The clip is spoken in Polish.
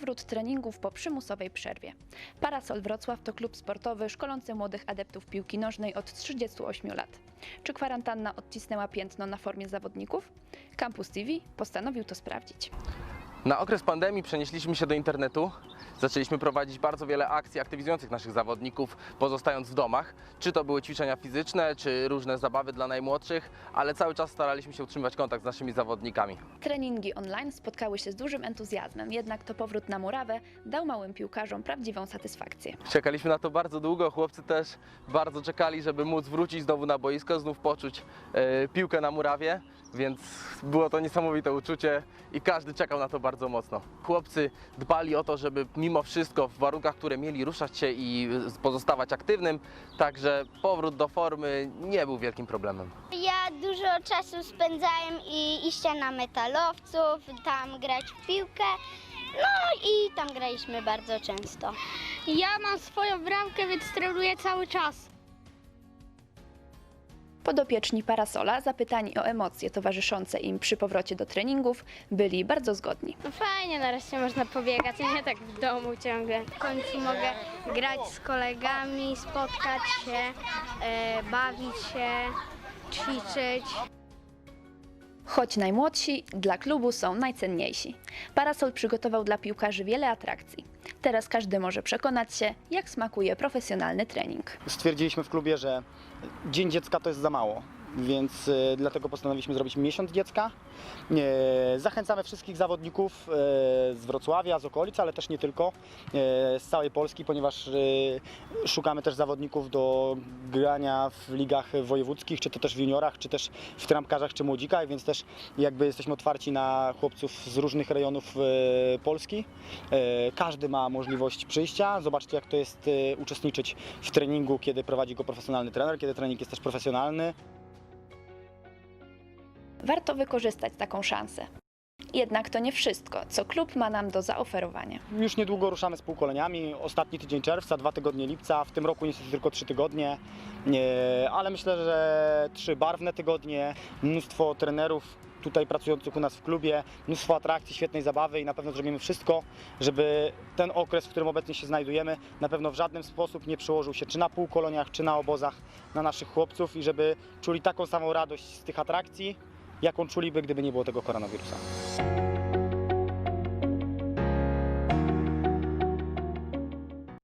Powrót treningów po przymusowej przerwie. Parasol Wrocław to klub sportowy szkolący młodych adeptów piłki nożnej od 38 lat. Czy kwarantanna odcisnęła piętno na formie zawodników? Campus TV postanowił to sprawdzić. Na okres pandemii przenieśliśmy się do internetu. Zaczęliśmy prowadzić bardzo wiele akcji aktywizujących naszych zawodników, pozostając w domach. Czy to były ćwiczenia fizyczne, czy różne zabawy dla najmłodszych, ale cały czas staraliśmy się utrzymywać kontakt z naszymi zawodnikami. Treningi online spotkały się z dużym entuzjazmem, jednak to powrót na murawę dał małym piłkarzom prawdziwą satysfakcję. Czekaliśmy na to bardzo długo, chłopcy też bardzo czekali, żeby móc wrócić znowu na boisko, znów poczuć e, piłkę na murawie, więc było to niesamowite uczucie i każdy czekał na to bardzo mocno. Chłopcy dbali o to, żeby mimo wszystko w warunkach, które mieli ruszać się i pozostawać aktywnym, także powrót do formy nie był wielkim problemem. Ja dużo czasu spędzałem i iście na metalowców, tam grać w piłkę. No i tam graliśmy bardzo często. Ja mam swoją bramkę, więc trenuję cały czas. Podopieczni Parasola, zapytani o emocje towarzyszące im przy powrocie do treningów, byli bardzo zgodni. No fajnie, nareszcie można pobiegać, nie tak w domu ciągle. W końcu mogę grać z kolegami, spotkać się, e, bawić się, ćwiczyć. Choć najmłodsi, dla klubu są najcenniejsi. Parasol przygotował dla piłkarzy wiele atrakcji. Teraz każdy może przekonać się, jak smakuje profesjonalny trening. stwierdziliśmy w klubie, że Dzień Dziecka to jest za mało, więc e, dlatego postanowiliśmy zrobić miesiąc dziecka. E, Zachęcamy wszystkich zawodników e, z Wrocławia, z okolic, ale też nie tylko, z całej Polski, ponieważ szukamy też zawodników do grania w ligach wojewódzkich, czy to też w juniorach, czy też w trampkarzach, czy młodzikach, więc też jakby jesteśmy otwarci na chłopców z różnych rejonów Polski. Każdy ma możliwość przyjścia, zobaczcie jak to jest uczestniczyć w treningu, kiedy prowadzi go profesjonalny trener, kiedy trening jest też profesjonalny. Warto wykorzystać taką szansę. Jednak to nie wszystko, co klub ma nam do zaoferowania. Już niedługo ruszamy z półkoleniami. Ostatni tydzień czerwca, dwa tygodnie lipca. W tym roku niestety tylko trzy tygodnie, Nie, ale myślę, że trzy barwne tygodnie. Mnóstwo trenerów tutaj pracujących u nas w klubie, mnóstwo atrakcji, świetnej zabawy i na pewno zrobimy wszystko, żeby ten okres, w którym obecnie się znajdujemy, na pewno w żaden sposób nie przełożył się czy na półkoloniach, czy na obozach na naszych chłopców i żeby czuli taką samą radość z tych atrakcji, jaką czuliby, gdyby nie było tego koronawirusa.